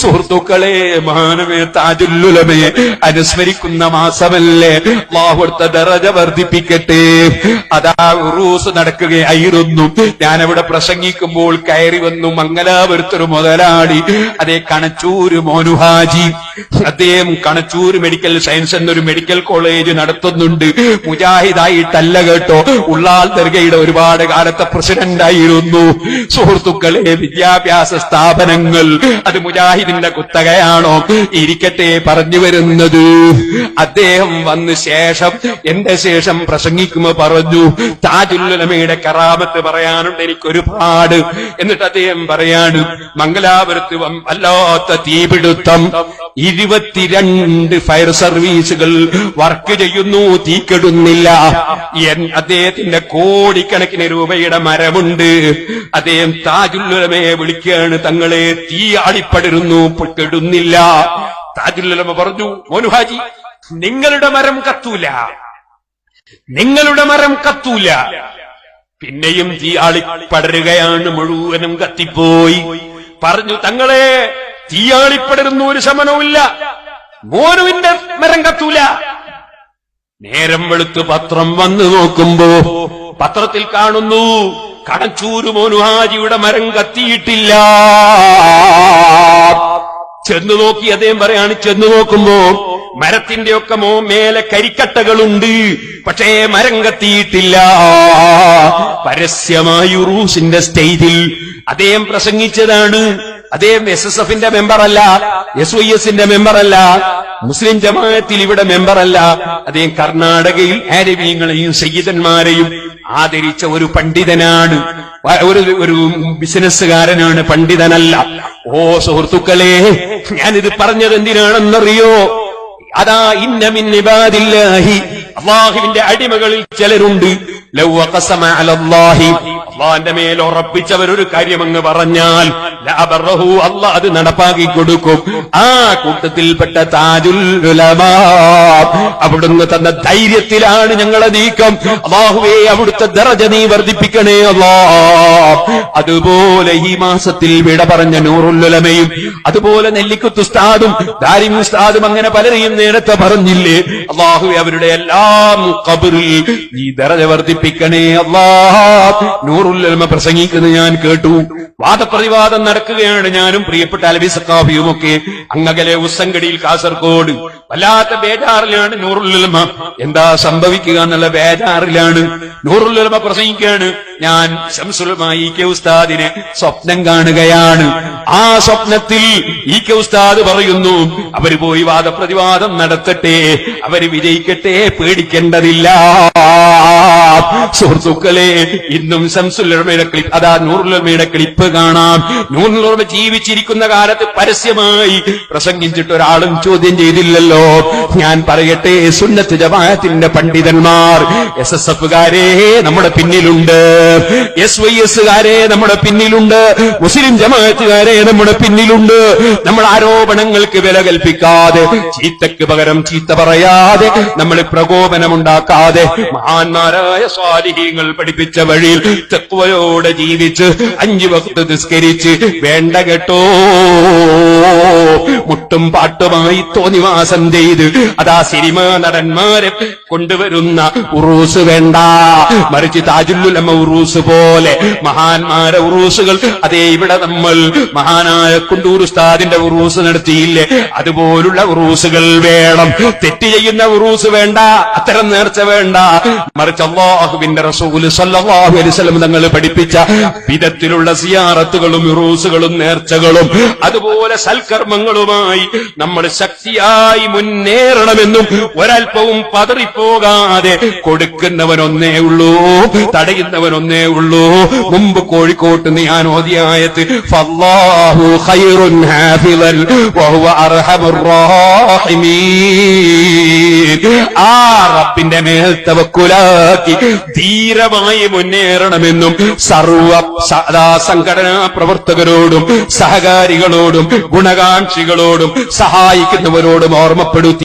സുഹൃത്തുക്കളെ മാനവേ താജുല്ലുലമേ അനുസ്മരിക്കുന്ന മാസമല്ലേ? അള്ളാഹുടുത്ത ദറജ വർദ്ധിപ്പിക്കട്ടെ. അതാ ഉറൂസ് നടക്കുകയായിരുന്നു. ഞാനവിടെ പ്രസംഗിക്കുമ്പോൾ കയറി വന്നു മംഗലാപുരത്തൊരു മുതലാളി അതേ കണച്ചൂര് മോനുഹാജി അദ്ദേഹം കണച്ചൂര് മെഡിക്കൽ സയൻസ് എന്നൊരു മെഡിക്കൽ കോളേജ് നടത്തുന്നുണ്ട്. മുജാഹിദായിട്ടല്ല കേട്ടോ. ഉള്ളാൽ ദർഗയുടെ ഒരുപാട് കാലത്തെ പ്രസിഡന്റായിരുന്നു. സുഹൃത്തുക്കളെ വിദ്യാഭ്യാസ സ്ഥാപനങ്ങൾ അത് മുജാഹിദിന്റെ കുത്തകയാണോ ഇരിക്കട്ടെ പറഞ്ഞു വരുന്നത്. അദ്ദേഹം വന്ന ശേഷം എന്റെ ശേഷം പ്രസംഗിക്കുമ്പോ പറഞ്ഞു താജുല്ലുലമയുടെ കറാമത്ത് പറയാനുണ്ട് എനിക്ക് ഒരുപാട് എന്നിട്ട് അദ്ദേഹം പറയാണ് മംഗലാപുരത്ത് വല്ലാത്ത തീപിടുത്തം. ഇരുപത്തിരണ്ട് ഫയർ സർവീസുകൾ വർക്ക് ചെയ്യുന്നു തീക്കെടുന്നില്ല. അദ്ദേഹത്തിന്റെ കോടിക്കണക്കിന് രൂപയുടെ മരമുണ്ട് അദ്ദേഹം താജുല്ലുലമയെ വിളിക്കുകയാണ് തങ്ങളെ തീ അടിപ്പടരുന്നു കെടുന്നില്ല താജുല്ലുലമ പറഞ്ഞു മോനുഹാജി നിങ്ങളുടെ മരം കത്തൂല. നിങ്ങളുടെ മരം കത്തൂല. പിന്നെയും തീ ആളിപ്പടരുകയാണ് മുഴുവനും കത്തിപ്പോയി. പറഞ്ഞു തങ്ങളെ തീയാളിപ്പടരുന്ന ഒരു ശമനവുമില്ല. മോനുവിന്റെ മരം കത്തൂല നേരം വെളുത്ത് പത്രം വന്നു നോക്കുമ്പോ പത്രത്തിൽ കാണുന്നു കടച്ചൂര് മോനുഹാജിയുടെ മരം കത്തിയിട്ടില്ല. ചെന്നു നോക്കി അദ്ദേഹം പറയാണ് ചെന്നു നോക്കുമ്പോ മരത്തിന്റെ ഒക്കെ മോ മേലെ കരിക്കട്ടകളുണ്ട് പക്ഷേ മരം കത്തിയിട്ടില്ല. പരസ്യമായി ഉറൂസിന്റെ സ്റ്റേജിൽ അദ്ദേഹം പ്രസംഗിച്ചതാണ് അദ്ദേഹം എസ് എസ് എഫിന്റെ മെമ്പറല്ല എസ് വൈ എസിന്റെ മെമ്പറല്ല മുസ്ലിം ജമാഅത്തിൽ ഇവിടെ മെമ്പറല്ല. അദ്ദേഹം കർണാടകയിൽ ആരവീങ്ങളെയും സയ്യിദന്മാരെയും ആദരിച്ച ഒരു പണ്ഡിതനാണ്. ഒരു ഒരു ബിസിനസ്സുകാരനാണ് പണ്ഡിതനല്ല. ഓ സുഹൃത്തുക്കളെ ഞാനിത് പറഞ്ഞത് എന്തിനാണെന്നറിയോ അതാ ഇന്നമിൻ ഇബാദില്ലാഹി അള്ളാഹുവിന്റെ അടിമകളിൽ ചിലരുണ്ട്. അള്ളാന്റെ മേൽ ഉറപ്പിച്ചവർ ഒരു കാര്യം അങ്ങ് പറഞ്ഞാൽ അള്ളാഹ് അത് നടപ്പാക്കി കൊടുക്കും ആ കൂട്ടത്തിൽപ്പെട്ട താജുൽ അവിടുന്ന് തന്ന ധൈര്യത്തിലാണ് ഞങ്ങളെ നീക്കം. അള്ളാഹുവേ അവിടുത്തെ ദറജ നീ വർദ്ധിപ്പിക്കണേ അള്ളാ അതുപോലെ ഈ മാസത്തിൽ വിട പറഞ്ഞ നൂറുല്ലുലമയും അതുപോലെ നെല്ലിക്കുത്തുസ്താദും ദാരിമുസ്താദും അങ്ങനെ പലരെയും നേരത്തെ പറഞ്ഞില്ലേ? അള്ളാഹുവെ അവരുടെ എല്ലാം കബറിൽ നീ ദറജ വർദ്ധിപ്പിക്കണേ അള്ളാഹ്. നൂറുല്ലമ പ്രസംഗിക്കുന്നത് ഞാൻ കേട്ടു. വാദപ്രതിവാദം നടക്കുകയാണ് ഞാനും പ്രിയപ്പെട്ട അലബി സക്കാഫിയും ഒക്കെ അങ്ങകലെ ഉസ്സങ്കടിയിൽ കാസർഗോഡ്. വല്ലാത്ത ബേജാറിലാണ് നൂറുല്ലുലമ എന്താ സംഭവിക്കുക എന്നുള്ള ബേജാറിലാണ്. നൂറുല്ലുലമ പ്രസംഗിക്കുകയാണ്. ഞാൻ ശംസുലമായി കെ ഉസ്താദിനെ സ്വപ്നം കാണുകയാണ്. ആ സ്വപ്നത്തിൽ ഈ കെ ഉസ്താദ് പറയുന്നു അവർ പോയി വാദപ്രതിവാദം നടത്തട്ടെ. അവർ വിജയിക്കട്ടെ. പേടിക്കേണ്ടതില്ല. സുഹൃത്തുക്കളെ ഇന്നും ശംസുലമയുടെ ക്ലിപ്പ് അതാ നൂറുലമയുടെ ക്ലിപ്പ് കാണാം. നൂറുലമ ജീവിച്ചിരിക്കുന്ന കാലത്ത് പരസ്യമായി പ്രസംഗിച്ചിട്ട് ഒരാളും ചോദ്യം ചെയ്തില്ലല്ലോ. ഞാൻ പറയട്ടെ സുന്നത്ത് ജമാഅത്തിന്റെ പണ്ഡിതന്മാർ. എസ് എസ് എഫുകാരെ നമ്മുടെ പിന്നിലുണ്ട്. എസ് വൈ എസുകാരെ നമ്മുടെ പിന്നിലുണ്ട്. മുസ്ലിം ജമാഅത്തുകാരെ നമ്മുടെ പിന്നിലുണ്ട്. നമ്മൾ ആരോപണങ്ങൾക്ക് വില കൽപ്പിക്കാതെ ചീത്തക്ക് പകരം ചീത്ത പറയാതെ നമ്മൾ പ്രകോപനമുണ്ടാക്കാതെ മഹാന്മാരായ സ്വാലിഹ്യങ്ങൾ പഠിപ്പിച്ച വഴിയിൽ തെക്കുവയോടെ ജീവിച്ച് അഞ്ചു വക്ത് നിസ്കരിച്ച് വേണ്ട കേട്ടോ. മുട്ടും പാട്ടുമായി തോന്നിവാസം ചെയ്ത് അതാ സിനിമാ നടന്മാരെ കൊണ്ടുവരുന്ന ഉറൂസ് വേണ്ട. മറിച്ച് താജുല്ലുലമ ഉറൂസ് പോലെ മഹാന്മാരെ ഉറൂസുകൾ. അതേ ഇവിടെ നമ്മൾ മഹാനായ കുണ്ടൂർ ഉസ്താദിന്റെ ഉറൂസ് നടത്തിയില്ലേ? അതുപോലുള്ള ഉറൂസുകൾ വേണം. തെറ്റ് ചെയ്യുന്ന ഉറൂസ് വേണ്ട. അത്തരം നേർച്ച വേണ്ട. മറിച്ച് അള്ളാഹുവിന്റെ റസൂൽ സല്ലല്ലാഹു അലൈഹി വസല്ലം തങ്ങൾ പഠിപ്പിച്ച വിധത്തിലുള്ള സിയാറത്തുകളും ഉറൂസുകളും നേർച്ചകളും. അതുപോലെ സൽക്കർമ്മങ്ങളുമായി നമ്മൾ ശക്തിയായി മുന്നേറണമെന്നും ഒരൽപ്പവും പതറിപ്പോകാതെ കൊടുക്കുന്നവനൊന്നേ ഉള്ളൂ തടയുന്നവനൊന്നേ ഉള്ളൂ. മുമ്പ് കോഴിക്കോട്ട് ഞാൻ ഓതിയായത് വഹുവ ആ റബ്ബിന്റെ മേൽ ധീരമായി മുന്നേറണമെന്നും സർവ സദാ സംഘടനാ പ്രവർത്തകരോടും സഹകാരികളോടും ഗുണകാംക്ഷികളോടും സഹായിക്കുന്നവരോടും ഓർമ്മപ്പെടുത്തി